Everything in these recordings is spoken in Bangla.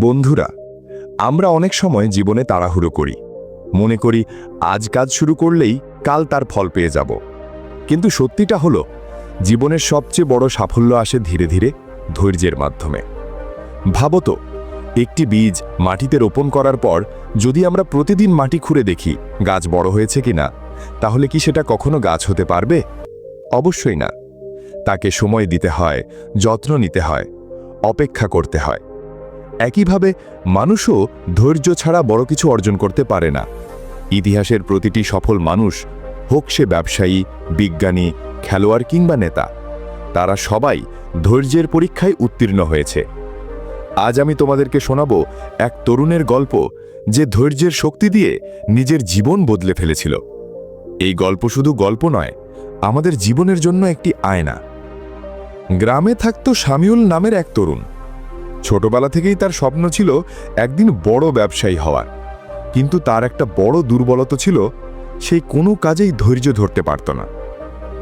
বন্ধুরা, আমরা অনেক সময় জীবনে তাড়াহুড়ো করি। মনে করি, আজ কাজ শুরু করলেই কাল তার ফল পেয়ে যাব। কিন্তু সত্যিটা হলো, জীবনের সবচেয়ে বড় সাফল্য আসে ধীরে ধীরে ধৈর্যের মাধ্যমে। ভাবত একটি বীজ মাটিতে রোপণ করার পর যদি আমরা প্রতিদিন মাটি খুঁড়ে দেখি গাছ বড় হয়েছে কিনা, তাহলে কি সেটা কখনো গাছ হতে পারবে? অবশ্যই না। তাকে সময় দিতে হয়, যত্ন নিতে হয়, অপেক্ষা করতে হয়। একইভাবে মানুষও ধৈর্য ছাড়া বড় কিছু অর্জন করতে পারে না। ইতিহাসের প্রতিটি সফল মানুষ হোক সে ব্যবসায়ী, বিজ্ঞানী, খেলোয়াড় কিংবা নেতা, তারা সবাই ধৈর্যের পরীক্ষায় উত্তীর্ণ হয়েছে। আজ আমি তোমাদেরকে শোনাব এক তরুণের গল্প যে ধৈর্যের শক্তি দিয়ে নিজের জীবন বদলে ফেলেছিল। এই গল্প শুধু গল্প নয়, আমাদের জীবনের জন্য একটি আয়না। গ্রামে থাকত শামিউল নামের এক তরুণ। ছোটবেলা থেকেই তার স্বপ্ন ছিল একদিন বড় ব্যবসায়ী হওয়ার। কিন্তু তার একটা বড় দুর্বলতা ছিল সেই কোনো কাজেই ধৈর্য ধরতে পারত না।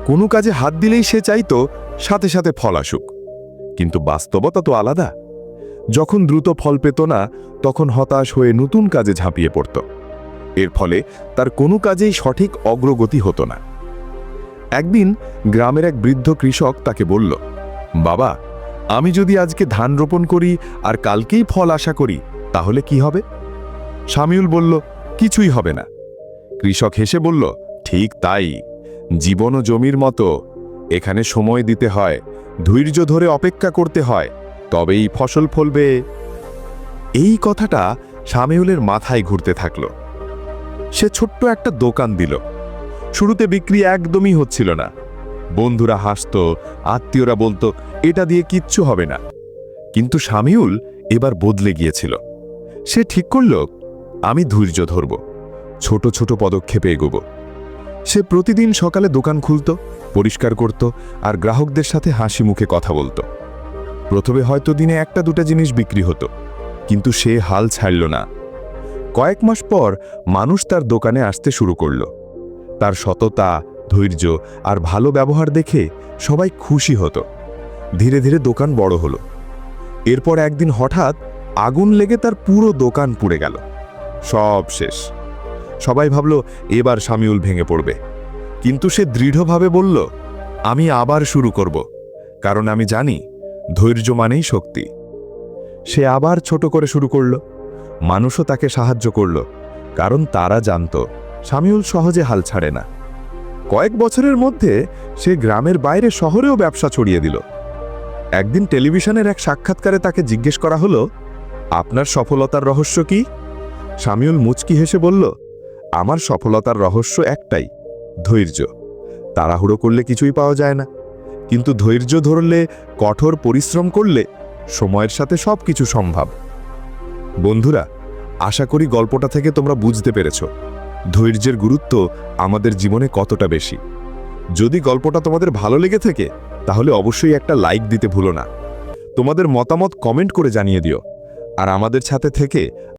কোনো কাজে হাত দিলেই সে চাইতো সাথে সাথে ফল আসুক। কিন্তু বাস্তবতা তো আলাদা। যখন দ্রুত ফল পেত না, তখন হতাশ হয়ে নতুন কাজে ঝাঁপিয়ে পড়ত। এর ফলে তার কোনো কাজেই সঠিক অগ্রগতি হতো না। একদিন গ্রামের এক বৃদ্ধ কৃষক তাকে বলল, বাবা আমি যদি আজকে ধান রোপণ করি আর কালকেই ফল আশা করি, তাহলে কি হবে? শামিউল বলল, কিছুই হবে না। কৃষক হেসে বলল, ঠিক তাই। জীবন ও জমির মতো। এখানে সময় দিতে হয়, ধৈর্য ধরে অপেক্ষা করতে হয়, তবেই ফসল ফলবে। এই কথাটা শামিউলের মাথায় ঘুরতে থাকল। সে ছোট্ট একটা দোকান দিল। শুরুতে বিক্রি একদমই হচ্ছিল না। বন্ধুরা হাসত, আত্মীয়রা বলতো, এটা দিয়ে কিচ্ছু হবে না। কিন্তু শামিউল এবার বদলে গিয়েছিল। সে ঠিক করল, আমি ধৈর্য ধরব, ছোট ছোট পদক্ষেপে এগোব। সে প্রতিদিন সকালে দোকান খুলত, পরিষ্কার করত আর গ্রাহকদের সাথে হাসি মুখে কথা বলতো। প্রথমে হয়তো দিনে একটা দুটা জিনিস বিক্রি হতো, কিন্তু সে হাল ছাড়ল না। কয়েক মাস পর মানুষ তার দোকানে আসতে শুরু করল। তার সততা ধৈর্য আর ভালো ব্যবহার দেখে সবাই খুশি হতো। ধীরে ধীরে দোকান বড় হলো। এরপর একদিন হঠাৎ আগুন লেগে তার পুরো দোকান পুড়ে গেল। সব শেষ। সবাই ভাবল, এবার শামিউল ভেঙে পড়বে। কিন্তু সে দৃঢ়ভাবে বলল, আমি আবার শুরু করব, কারণ আমি জানি ধৈর্য মানেই শক্তি। সে আবার ছোট করে শুরু করল। মানুষও তাকে সাহায্য করল, কারণ তারা জানত, শামিউল সহজে হাল ছাড়ে না। কয়েক বছরের মধ্যে সে গ্রামের বাইরে শহরেও ব্যবসা ছড়িয়ে দিল। একদিন টেলিভিশনের এক সাক্ষাৎকারে তাকে জিজ্ঞেস করা হলো, আপনার সফলতার রহস্য কি? শামিউল মুচকি হেসে বলল, আমার সফলতার রহস্য একটাই, ধৈর্য। তাড়াহুড়ো করলে কিছুই পাওয়া যায় না। কিন্তু ধৈর্য ধরলে, কঠোর পরিশ্রম করলে সময়ের সাথে সব কিছু সম্ভব। বন্ধুরা, আশা করি গল্পটা থেকে তোমরা বুঝতে পেরেছ। ধৈর্যের গুরুত্ব আমাদের জীবনে কতটা বেশি। যদি গল্পটা তোমাদের ভালো লেগে থাকে, তাহলে অবশ্যই একটা লাইক দিতে ভুলো না। তোমাদের মতামত কমেন্ট করে জানিয়ে দিও। আর আমাদের সাথে থেকে